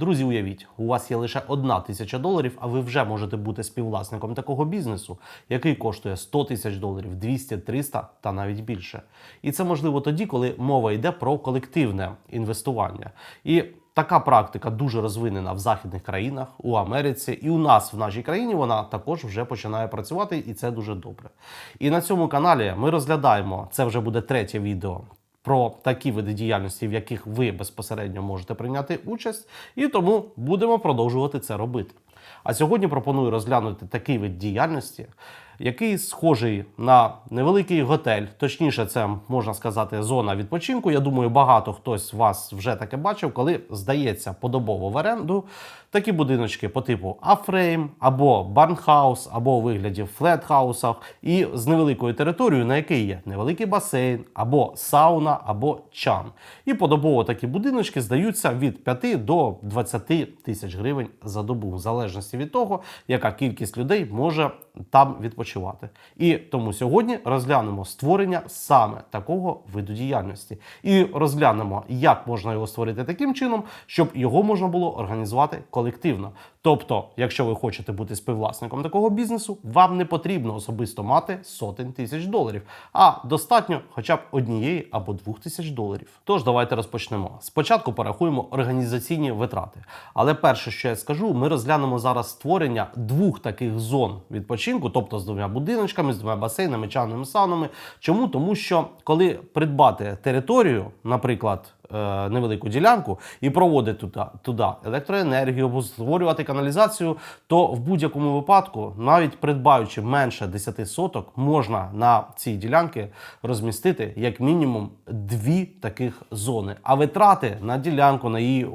Друзі, уявіть, у вас є лише одна тисяча доларів, а ви вже можете бути співвласником такого бізнесу, який коштує 100 тисяч доларів, 200, 300 та навіть більше. І це можливо тоді, коли мова йде про колективне інвестування. І Така практика дуже розвинена в західних країнах, у Америці, і у нас в нашій країні вона також вже починає працювати, і це дуже добре. І на цьому каналі ми розглядаємо це вже буде третє відео про такі види діяльності, в яких ви безпосередньо можете прийняти участь, і тому будемо продовжувати це робити. А сьогодні пропоную розглянути такий вид діяльності, який схожий на невеликий готель. Точніше, це можна сказати зона відпочинку. Я думаю, багато хтось з вас вже таке бачив, коли здається подобово в оренду такі будиночки по типу Афрейм або Барнхаус, або у вигляді флетхаусах, і з невеликою територією, на якій є невеликий басейн, або сауна, або чан. І подобово такі будиночки здаються від 5 до 20 тисяч гривень за добу, в залежності від того, яка кількість людей може там відпочивати. І тому сьогодні розглянемо створення саме такого виду діяльності. І розглянемо, як можна його створити таким чином, щоб його можна було організувати колективно. Тобто, якщо ви хочете бути співвласником такого бізнесу, вам не потрібно особисто мати сотень тисяч доларів, а достатньо хоча б однієї або двох тисяч доларів. Тож давайте розпочнемо. Спочатку порахуємо організаційні витрати. Але перше, що я скажу, ми розглянемо зараз створення двох таких зон відпочинку, тобто з двома будиночками, з двома басейнами, чанними саунами. Чому? Тому що коли придбати територію, наприклад невелику ділянку і проводити туди, туди електроенергію або створювати каналізацію, то в будь-якому випадку, навіть придбаючи менше 10 соток, можна на цій ділянці розмістити як мінімум дві таких зони. А витрати на ділянку, на її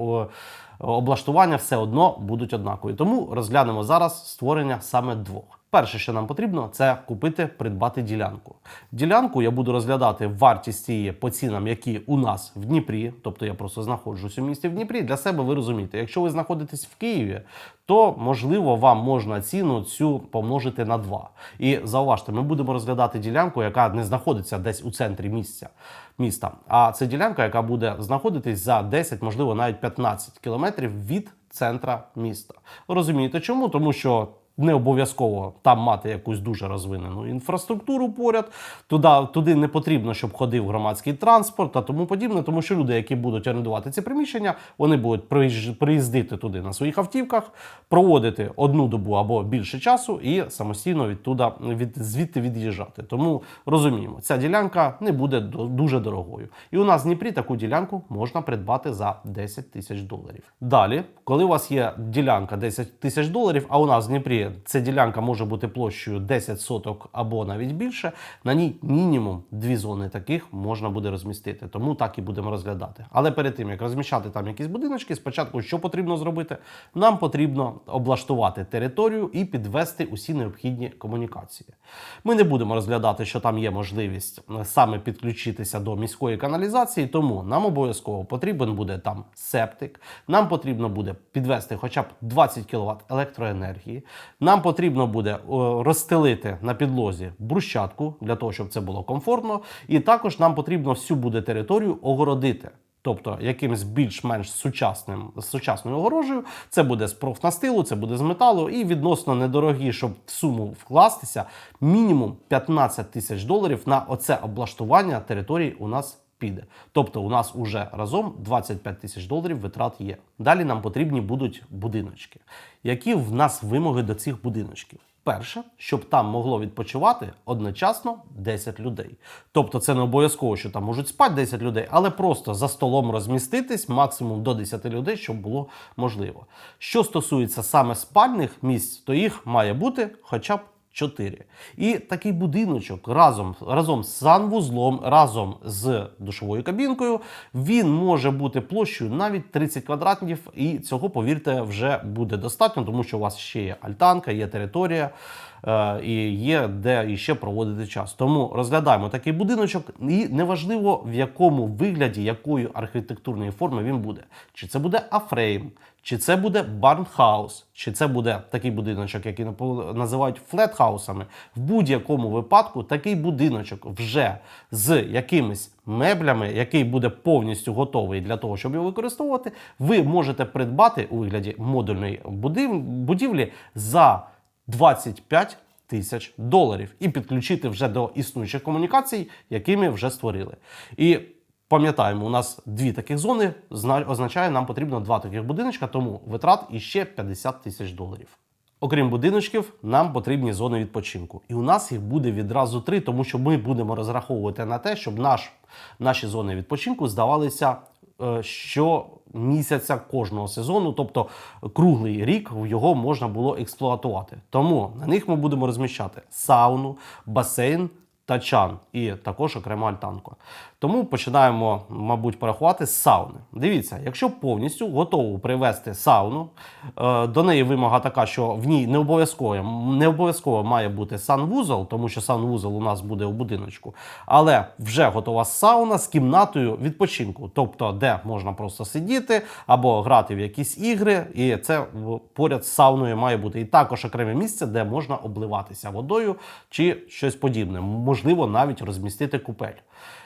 облаштування все одно будуть однакові. Тому розглянемо зараз створення саме двох. Перше, що нам потрібно, це купити, придбати ділянку. Ділянку я буду розглядати вартість її по цінам, які у нас в Дніпрі. Тобто я просто знаходжусь у місті в Дніпрі. Для себе ви розумієте, якщо ви знаходитесь в Києві, то можливо вам можна ціну цю помножити на 2. І зауважте, ми будемо розглядати ділянку, яка не знаходиться десь у центрі місця міста. А це ділянка, яка буде знаходитись за 10, можливо, навіть 15 кілометрів від центра міста. Розумієте, чому? Тому що. Не обов'язково там мати якусь дуже розвинену інфраструктуру поряд. Туди, туди не потрібно, щоб ходив громадський транспорт та тому подібне, тому що люди, які будуть орендувати ці приміщення, вони будуть приїздити туди на своїх автівках, проводити одну добу або більше часу і самостійно відтуда від звідти від'їжджати. Тому розуміємо, ця ділянка не буде дуже дорогою. І у нас в Дніпрі таку ділянку можна придбати за 10 тисяч доларів. Далі, коли у вас є ділянка 10 тисяч доларів, а у нас в Дніпрі ця ділянка може бути площею 10 соток або навіть більше, на ній мінімум дві зони таких можна буде розмістити. Тому так і будемо розглядати. Але перед тим як розміщати там якісь будиночки, спочатку що потрібно зробити? Нам потрібно облаштувати територію і підвести усі необхідні комунікації. Ми не будемо розглядати, що там є можливість е, саме підключитися до міської каналізації, тому нам обов'язково потрібен буде там септик. Нам потрібно буде підвести хоча б 20 кВт електроенергії. Нам потрібно буде розстелити на підлозі брусчатку для того, щоб це було комфортно. І також нам потрібно всю буде територію огородити. Тобто якимось більш-менш сучасним сучасною огорожею, це буде з профнастилу, це буде з металу, і відносно недорогі, щоб в суму вкластися, мінімум 15 тисяч доларів на оце облаштування території у нас піде. Тобто у нас уже разом 25 тисяч доларів витрат є. Далі нам потрібні будуть будиночки. Які в нас вимоги до цих будиночків? Перше, щоб там могло відпочивати одночасно 10 людей. Тобто це не обов'язково, що там можуть спати 10 людей, але просто за столом розміститись максимум до 10 людей, щоб було можливо. Що стосується саме спальних місць, то їх має бути хоча б 4. І такий будиночок разом, разом з санвузлом, разом з душовою кабінкою, він може бути площею навіть 30 квадратів, і цього, повірте, вже буде достатньо, тому що у вас ще є альтанка, є територія. е, і є де іще проводити час. Тому розглядаємо такий будиночок, і неважливо в якому вигляді, якої архітектурної форми він буде. Чи це буде афрейм, чи це буде барнхаус, чи це буде такий будиночок, який називають флетхаусами. В будь-якому випадку такий будиночок вже з якимись меблями, який буде повністю готовий для того, щоб його використовувати, ви можете придбати у вигляді модульної будівлі за 25 тисяч доларів і підключити вже до існуючих комунікацій, які ми вже створили. І пам'ятаємо, у нас дві таких зони зна- означає, нам потрібно два таких будиночка, тому витрат іще 50 тисяч доларів. Окрім будиночків, нам потрібні зони відпочинку. І у нас їх буде відразу три, тому що ми будемо розраховувати на те, щоб наш, наші зони відпочинку здавалися е, щомісяця кожного сезону, тобто круглий рік його можна було експлуатувати. Тому на них ми будемо розміщати сауну, басейн та чан, і також окремо альтанку. Тому починаємо, мабуть, порахувати з сауни. Дивіться, якщо повністю готову привести сауну, е, до неї вимога така, що в ній не обов'язково, не обов'язково має бути санвузол, тому що санвузол у нас буде у будиночку, але вже готова сауна з кімнатою відпочинку, тобто де можна просто сидіти або грати в якісь ігри, і це поряд з сауною має бути. І також окреме місце, де можна обливатися водою чи щось подібне. Можливо, навіть розмістити купель.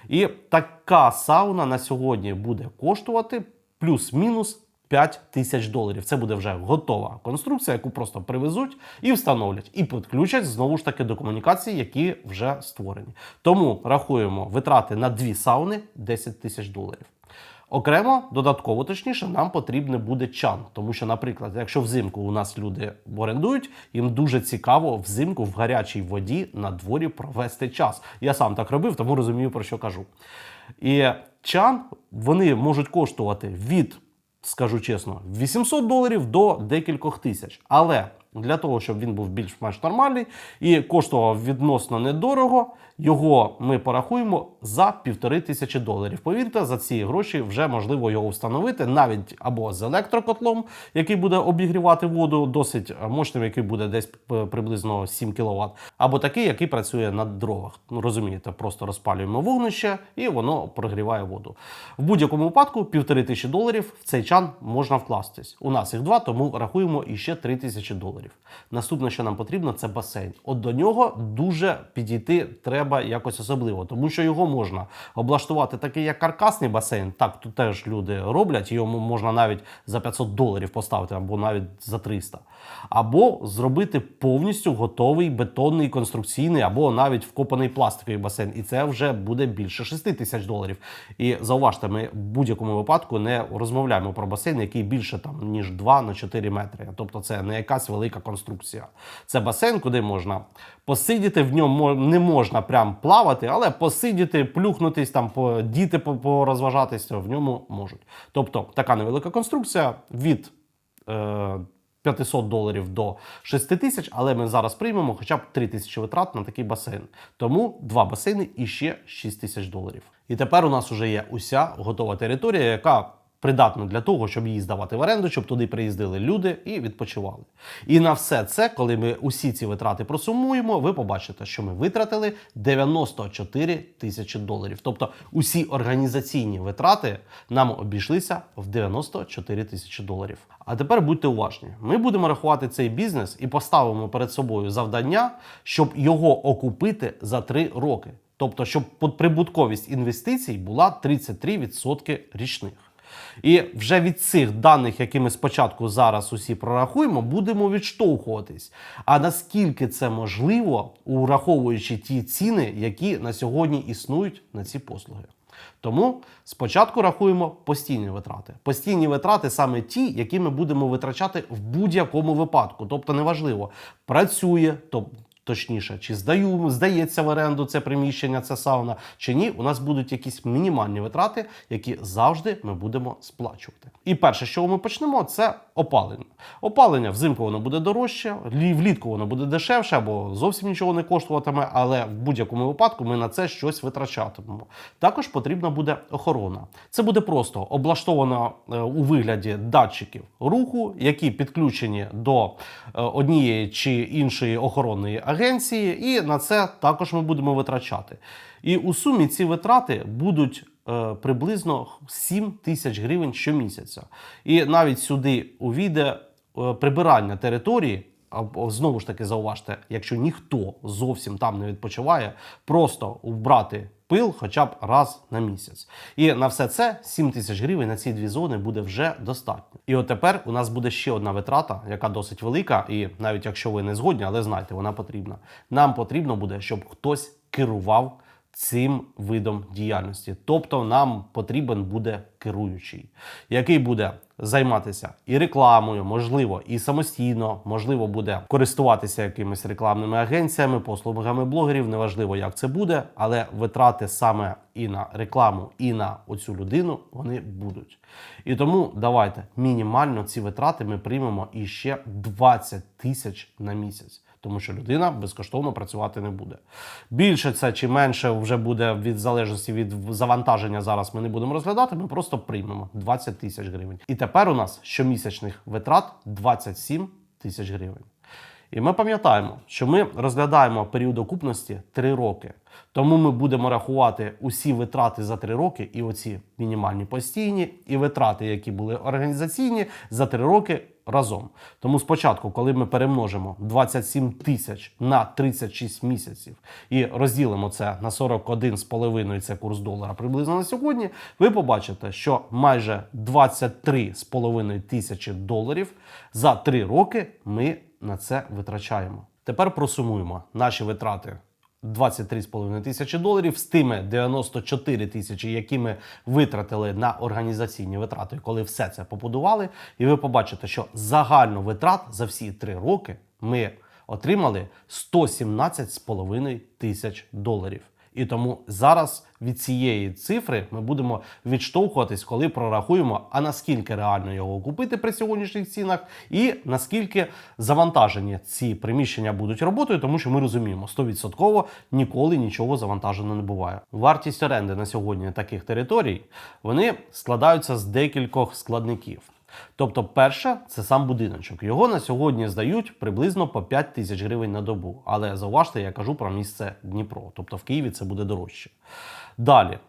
І така сауна на сьогодні буде коштувати плюс-мінус 5 тисяч доларів. Це буде вже готова конструкція, яку просто привезуть і встановлять, і підключать знову ж таки до комунікації, які вже створені. Тому рахуємо витрати на дві сауни 10 тисяч доларів. Окремо, додатково точніше, нам потрібне буде чан, тому що, наприклад, якщо взимку у нас люди орендують, їм дуже цікаво взимку в гарячій воді на дворі провести час. Я сам так робив, тому розумію про що кажу. І чан вони можуть коштувати від, скажу чесно, 800 доларів до декількох тисяч. Але для того, щоб він був більш-менш нормальний і коштував відносно недорого, його ми порахуємо за півтори тисячі доларів. Повірте, за ці гроші вже можливо його встановити навіть або з електрокотлом, який буде обігрівати воду, досить мощним, який буде десь приблизно 7 кВт, або такий, який працює на дровах. Ну розумієте, просто розпалюємо вогнище і воно прогріває воду. В будь-якому випадку півтори тисячі доларів в цей чан можна вкластись. У нас їх два, тому рахуємо іще три тисячі доларів. Наступне, що нам потрібно, це басейн. От до нього дуже підійти треба якось особливо, тому що його можна облаштувати такий як каркасний басейн. Так тут теж люди роблять. Йому можна навіть за 500 доларів поставити, або навіть за 300. Або зробити повністю готовий бетонний конструкційний, або навіть вкопаний пластиковий басейн. І це вже буде більше 6 тисяч доларів. І зауважте, ми в будь-якому випадку не розмовляємо про басейн, який більше там ніж 2 на 4 метри. Тобто це не якась велика конструкція. Це басейн, куди можна посидіти. В ньому не можна прям плавати, але посидіти, плюхнутись там, діти порозважатися в ньому можуть. Тобто така невелика конструкція від. Е, 500 доларів до 6 тисяч, але ми зараз приймемо хоча б 3 тисячі витрат на такий басейн. Тому два басейни і ще 6 тисяч доларів. І тепер у нас вже є уся готова територія, яка придатна для того, щоб її здавати в оренду, щоб туди приїздили люди і відпочивали. І на все це, коли ми усі ці витрати просумуємо, ви побачите, що ми витратили 94 тисячі доларів. Тобто усі організаційні витрати нам обійшлися в 94 тисячі доларів. А тепер будьте уважні. Ми будемо рахувати цей бізнес і поставимо перед собою завдання, щоб його окупити за 3 роки. Тобто, щоб прибутковість інвестицій була 33% річних. І вже від цих даних, які ми спочатку зараз усі прорахуємо, будемо відштовхуватись. А наскільки це можливо, ураховуючи ті ціни, які на сьогодні існують на ці послуги. Тому спочатку рахуємо постійні витрати. Постійні витрати саме ті, які ми будемо витрачати в будь-якому випадку. Тобто, неважливо, працює, точніше, чи здаю, здається в оренду це приміщення, це сауна, чи ні, у нас будуть якісь мінімальні витрати, які завжди ми будемо сплачувати. І перше, чого ми почнемо, це опалення. Опалення взимку воно буде дорожче, влітку воно буде дешевше або зовсім нічого не коштуватиме, але в будь-якому випадку ми на це щось витрачатимемо. Також потрібна буде охорона. Це буде просто облаштовано е, у вигляді датчиків руху, які підключені до е, однієї чи іншої охоронної агенції, і на це також ми будемо витрачати. І у сумі ці витрати будуть е, приблизно 7 тисяч гривень щомісяця. І навіть сюди увійде е, прибирання території. Знову ж таки зауважте, якщо ніхто зовсім там не відпочиває, просто вбрати пил хоча б раз на місяць. І на все це 7 тисяч гривень на ці дві зони буде вже достатньо. І от тепер у нас буде ще одна витрата, яка досить велика, і навіть якщо ви не згодні, але знайте, вона потрібна. Нам потрібно буде, щоб хтось керував цим видом діяльності. Тобто нам потрібен буде керуючий, який буде займатися і рекламою, можливо, і самостійно, можливо, буде користуватися якимись рекламними агенціями, послугами блогерів. Неважливо, як це буде, але витрати саме і на рекламу, і на оцю людину вони будуть. І тому давайте мінімально ці витрати ми приймемо і ще 20 тисяч на місяць. Тому що людина безкоштовно працювати не буде. Більше це чи менше вже буде від залежності від завантаження. Зараз ми не будемо розглядати. Ми просто приймемо 20 тисяч гривень. І тепер у нас щомісячних витрат 27 тисяч гривень. І ми пам'ятаємо, що ми розглядаємо період окупності 3 роки. Тому ми будемо рахувати усі витрати за 3 роки, і оці мінімальні постійні, і витрати, які були організаційні, за 3 роки разом. Тому спочатку, коли ми перемножимо 27 тисяч на 36 місяців і розділимо це на 41,5, це курс долара приблизно на сьогодні, ви побачите, що майже 23,5 тисячі доларів за 3 роки ми на це витрачаємо. Тепер просумуємо наші витрати 23,5 тисячі доларів з тими 94 тисячі, які ми витратили на організаційні витрати, коли все це побудували. І ви побачите, що загально витрат за всі три роки ми отримали 117,5 тисяч доларів. І тому зараз від цієї цифри ми будемо відштовхуватись, коли прорахуємо, а наскільки реально його купити при сьогоднішніх цінах, і наскільки завантажені ці приміщення будуть роботою, тому що ми розуміємо, 100% ніколи нічого завантажено не буває. Вартість оренди на сьогодні таких територій вони складаються з декількох складників. Тобто, перше, це сам будиночок. Його на сьогодні здають приблизно по 5 тисяч гривень на добу. Але зауважте, я кажу про місце Дніпро. Тобто в Києві це буде дорожче. Далі,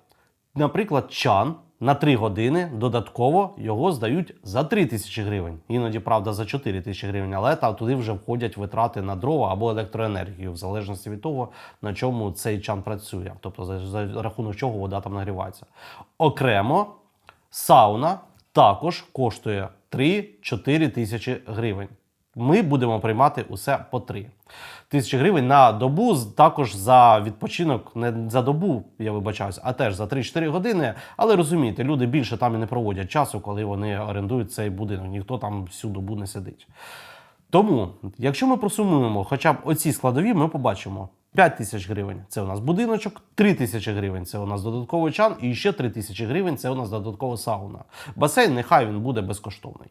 наприклад, чан на 3 години додатково його здають за 3 тисячі гривень. Іноді, правда, за 4 тисячі гривень, але та туди вже входять витрати на дрова або електроенергію, в залежності від того, на чому цей чан працює, тобто за, за рахунок чого вода там нагрівається. Окремо сауна також коштує 3-4 тисячі гривень. Ми будемо приймати усе по 3 тисячі гривень на добу. Також за відпочинок не за добу, я вибачаюсь, а теж за 3-4 години. Але розумієте, люди більше там і не проводять часу, коли вони орендують цей будинок. Ніхто там всю добу не сидить. Тому, якщо ми просумуємо хоча б оці складові, ми побачимо 5 тисяч гривень це у нас будиночок, 3 тисячі гривень це у нас додатковий чан, і ще 3 тисячі гривень це у нас додаткова сауна. Басейн, нехай він буде безкоштовний.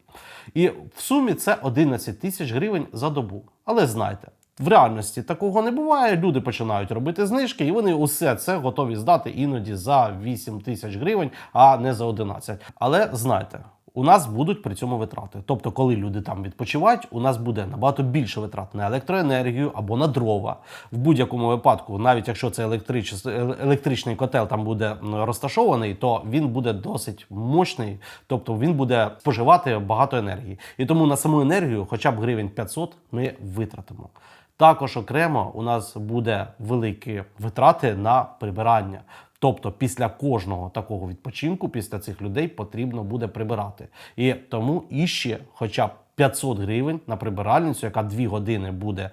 І в сумі це 11 тисяч гривень за добу. Але знайте. В реальності такого не буває. Люди починають робити знижки, і вони усе це готові здати іноді за 8 тисяч гривень, а не за 11. Але знайте, у нас будуть при цьому витрати. Тобто, коли люди там відпочивають, у нас буде набагато більше витрат на електроенергію або на дрова. В будь-якому випадку, навіть якщо це електрич... електричний котел там буде розташований, то він буде досить мощний, тобто він буде споживати багато енергії. І тому на саму енергію, хоча б гривень 500, ми витратимо. Також окремо у нас буде великі витрати на прибирання. Тобто після кожного такого відпочинку, після цих людей потрібно буде прибирати. І тому іще хоча б 500 гривень на прибиральницю, яка 2 години буде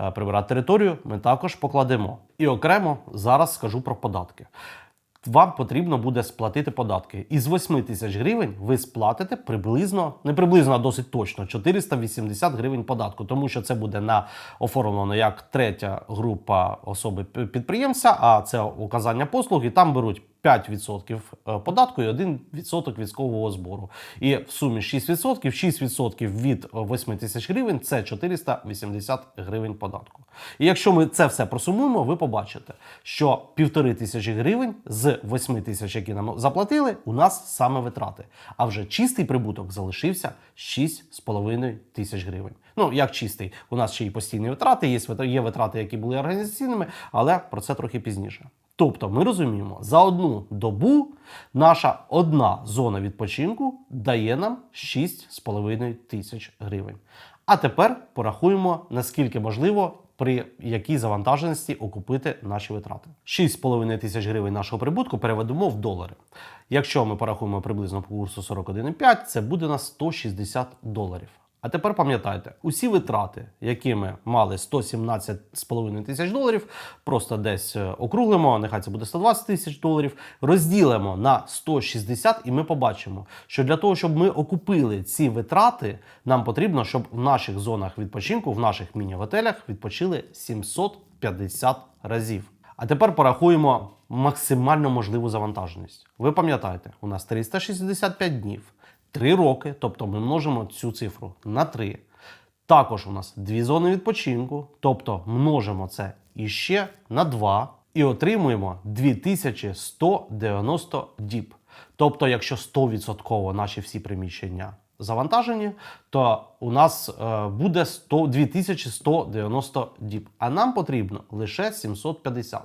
е, прибирати територію, ми також покладемо. І окремо зараз скажу про податки. Вам потрібно буде сплатити податки. Із 8 тисяч гривень ви сплатите приблизно, не приблизно, а досить точно 480 гривень податку, тому що це буде на оформлено як третя група особи підприємця, а це указання послуг, і там беруть 5% податку і 1% військового збору. І в сумі 6%, 6% від 8 тисяч гривень це 480 гривень податку. І якщо ми це все просумуємо, ви побачите, що півтори тисячі гривень з 8 тисяч, які нам заплатили, у нас саме витрати. А вже чистий прибуток залишився 6,5 тисяч гривень. Ну, як чистий, у нас ще й постійні витрати, є витрати, які були організаційними, але про це трохи пізніше. Тобто ми розуміємо, за одну добу наша одна зона відпочинку дає нам 6,5 тисяч гривень. А тепер порахуємо, наскільки можливо при якій завантаженості окупити наші витрати. 6,5 тисяч гривень нашого прибутку переведемо в долари. Якщо ми порахуємо приблизно по курсу 41,5, це буде на 160 доларів. А тепер пам'ятайте, усі витрати, які ми мали 117,5 тисяч доларів, просто десь е, округлимо, нехай це буде 120 тисяч доларів, розділимо на 160, і ми побачимо, що для того, щоб ми окупили ці витрати, нам потрібно, щоб в наших зонах відпочинку, в наших міні-готелях відпочили 750 разів. А тепер порахуємо максимально можливу завантаженість. Ви пам'ятаєте, у нас 365 днів. 3 роки, тобто ми множимо цю цифру на 3. Також у нас дві зони відпочинку, тобто множимо це іще на 2 і отримуємо 2190 діб. Тобто, якщо 100% наші всі приміщення завантажені, то у нас е, буде 100, 2190 діб, а нам потрібно лише 750.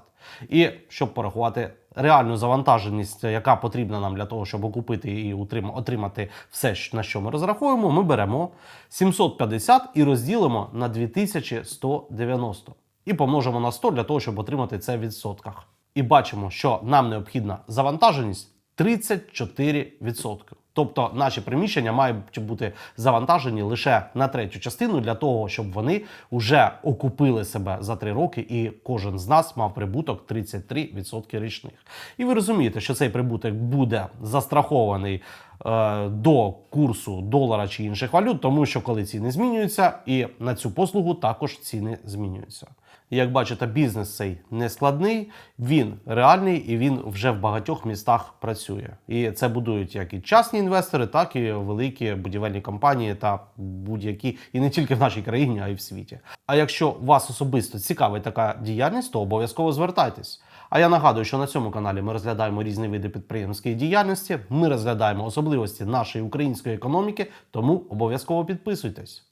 І щоб порахувати реальну завантаженість, яка потрібна нам для того, щоб окупити і отримати все, на що ми розраховуємо, ми беремо 750 і розділимо на 2190. І помножимо на 100 для того, щоб отримати це в відсотках. І бачимо, що нам необхідна завантаженість 34%. Тобто наші приміщення мають бути завантажені лише на третю частину для того, щоб вони вже окупили себе за три роки, і кожен з нас мав прибуток 33% річних. І ви розумієте, що цей прибуток буде застрахований е, до курсу долара чи інших валют, тому що коли ціни змінюються, і на цю послугу також ціни змінюються. Як бачите, бізнес цей не складний, він реальний і він вже в багатьох містах працює. І це будують як і частні інвестори, так і великі будівельні компанії та будь-які, і не тільки в нашій країні, а й в світі. А якщо вас особисто цікавить така діяльність, то обов'язково звертайтесь. А я нагадую, що на цьому каналі ми розглядаємо різні види підприємницької діяльності. Ми розглядаємо особливості нашої української економіки, тому обов'язково підписуйтесь.